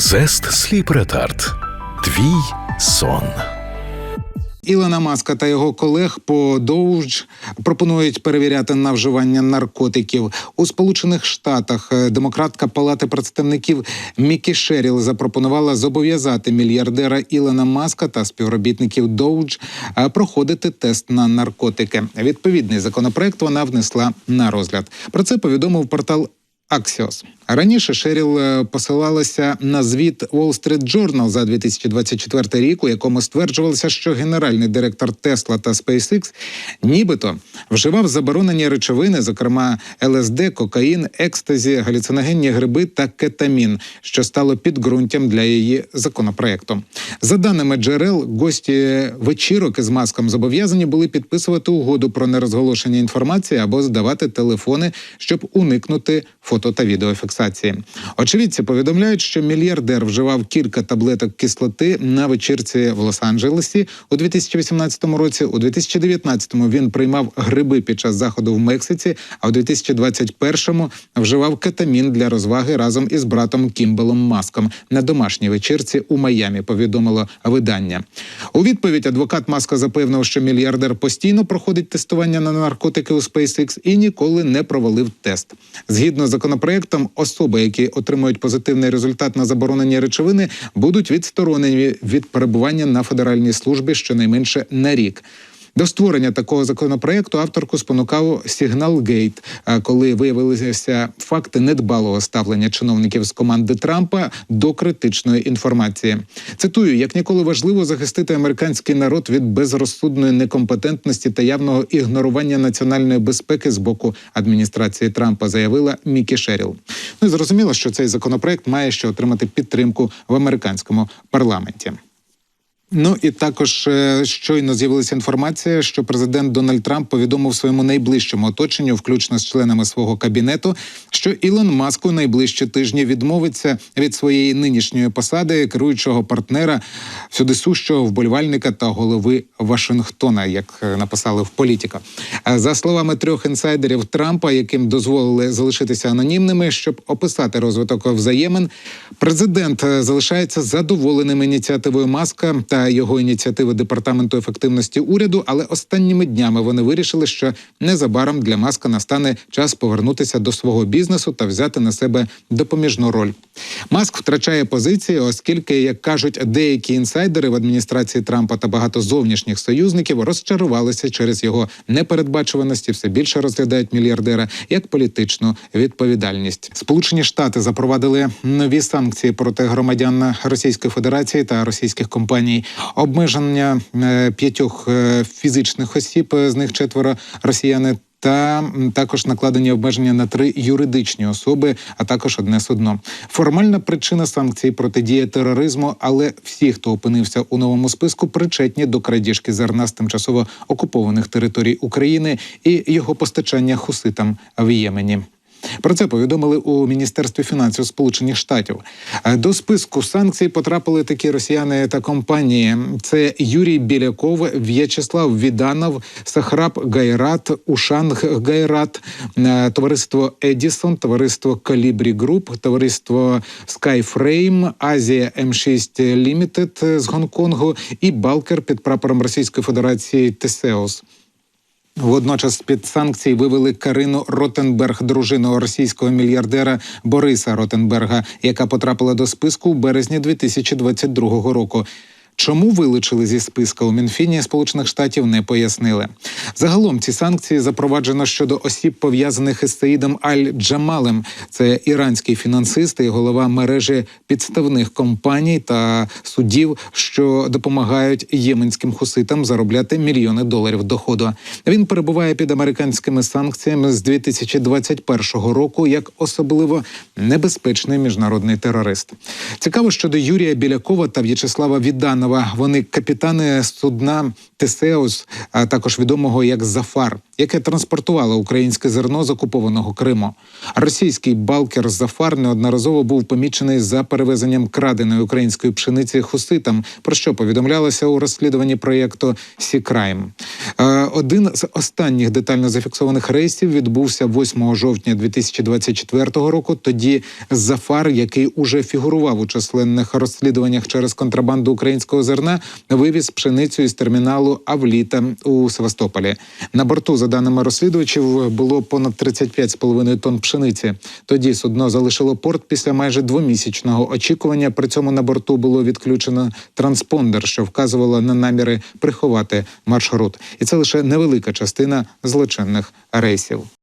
Зест Сліп Ретард. Твій сон. Ілона Маска та його колег по Доудж пропонують перевіряти на вживання наркотиків у Сполучених Штатах. е, Демократка Палати представників Мікі Шеріл запропонувала зобов'язати мільярдера Ілона Маска та співробітників Доудж е, проходити тест на наркотики. Відповідний законопроект вона внесла на розгляд. Про це повідомив портал Axios. Раніше Шеріл е, посилалася на звіт Wall Street Journal за 2024 рік, у якому стверджувалося, що генеральний директор Тесла та SpaceX нібито вживав заборонені речовини, зокрема ЛСД, кокаїн, екстазі, галюциногенні гриби та кетамін, що стало підґрунтям для її законопроекту. За даними джерел, гості вечірок із маском зобов'язані були підписувати угоду про нерозголошення інформації або здавати телефони, щоб уникнути фото та відеофіксації. Очевидці повідомляють, що мільярдер вживав кілька таблеток кислоти на вечірці в Лос-Анджелесі у 2018 році. У 2019-му він приймав гриби під час заходу в Мексиці, а у 2021-му вживав кетамін для розваги разом із братом Кімбелом Маском на домашній вечірці у Майамі. Повідомило видання. У відповідь адвокат Маска запевнив, що мільярдер постійно проходить тестування на наркотики у SpaceX і ніколи не провалив тест. Згідно з законопроектом, особи, які отримують позитивний результат на заборонені речовини, будуть відсторонені від перебування на федеральній службі щонайменше на рік. До створення такого законопроекту авторку спонукав сигнал Гейт, коли виявилися факти недбалого ставлення чиновників з команди Трампа до критичної інформації. Цитую: як ніколи важливо захистити американський народ від безрозсудної некомпетентності та явного ігнорування національної безпеки з боку адміністрації Трампа, заявила Мікі Шеріл. Ну і зрозуміло, що цей законопроект має ще отримати підтримку в американському парламенті. Ну і також е, щойно з'явилася інформація, що президент Дональд Трамп повідомив своєму найближчому оточенню, включно з членами свого кабінету, що Ілон Маск у найближчі тижні відмовиться від своєї нинішньої посади керуючого партнера, всюди сущого вболівальника та голови Вашингтона, як е, написали в політика. Е, За словами трьох інсайдерів Трампа, яким дозволили залишитися анонімними, щоб описати розвиток взаємин, президент залишається задоволеним ініціативою Маска та його ініціативи департаменту ефективності уряду. Але останніми днями вони вирішили, що незабаром для Маска настане час повернутися до свого бізнесу та взяти на себе допоміжну роль. Маск втрачає позиції, оскільки, як кажуть деякі інсайдери в адміністрації Трампа та багато зовнішніх союзників, розчарувалися через його непередбачуваності, все більше розглядають мільярдера як політичну відповідальність. Сполучені Штати запровадили нові санкції проти громадян Російської Федерації та російських компаній, обмеження е, п'ятьох е, фізичних осіб, е, з них четверо росіяни. Та також накладені обмеження на три юридичні особи, а також одне судно. Формальна причина санкцій протидія тероризму, але всі, хто опинився у новому списку, причетні до крадіжки зерна з тимчасово окупованих територій України і його постачання хуситам в Ємені. Про це повідомили у міністерстві фінансів Сполучених Штатів. Е, До списку санкцій потрапили такі росіяни та компанії: це Юрій Біляков, В'ячеслав Віданов, Сахраб Гайрат, Ушанг Гайрат, е, товариство Едісон, товариство Калібрі Груп, товариство Skyframe, Азія М6 Лімітед з Гонконгу і Балкер під прапором Російської Федерації Тесеус. Водночас під санкції вивели Карину Ротенберг, дружину російського мільярдера Бориса Ротенберга, яка потрапила до списку у березні 2022 року. Чому вилучили зі списка у Мінфіні Сполучених Штатів не пояснили. Загалом ці санкції запроваджено щодо осіб, пов'язаних із Саїдом Аль-Джамалем. Це іранський фінансист і голова мережі підставних компаній та судів, що допомагають єменським хуситам заробляти мільйони доларів доходу. Він перебуває під американськими санкціями з 2021 року як особливо небезпечний міжнародний терорист. Цікаво щодо Юрія Білякова та В'ячеслава Віданова. Романова. Вони капітани судна Тесеус, а також відомого як Зафар, яке транспортувало українське зерно з окупованого Криму. Російський балкер Зафар неодноразово був помічений за перевезенням краденої української пшениці хуситам, про що повідомлялося у розслідуванні проєкту Сікрайм. Е, Один з останніх детально зафіксованих рейсів відбувся 8 жовтня 2024 року. Тоді Зафар, який уже фігурував у численних розслідуваннях через контрабанду українського зерна, вивіз пшеницю із терміналу Авліта у Севастополі. На борту, за даними розслідувачів, було понад 35,5 тонн пшениці. Тоді судно залишило порт після майже двомісячного очікування. При цьому на борту було відключено транспондер, що вказувало на наміри приховати маршрут. І це лише невелика частина злочинних рейсів.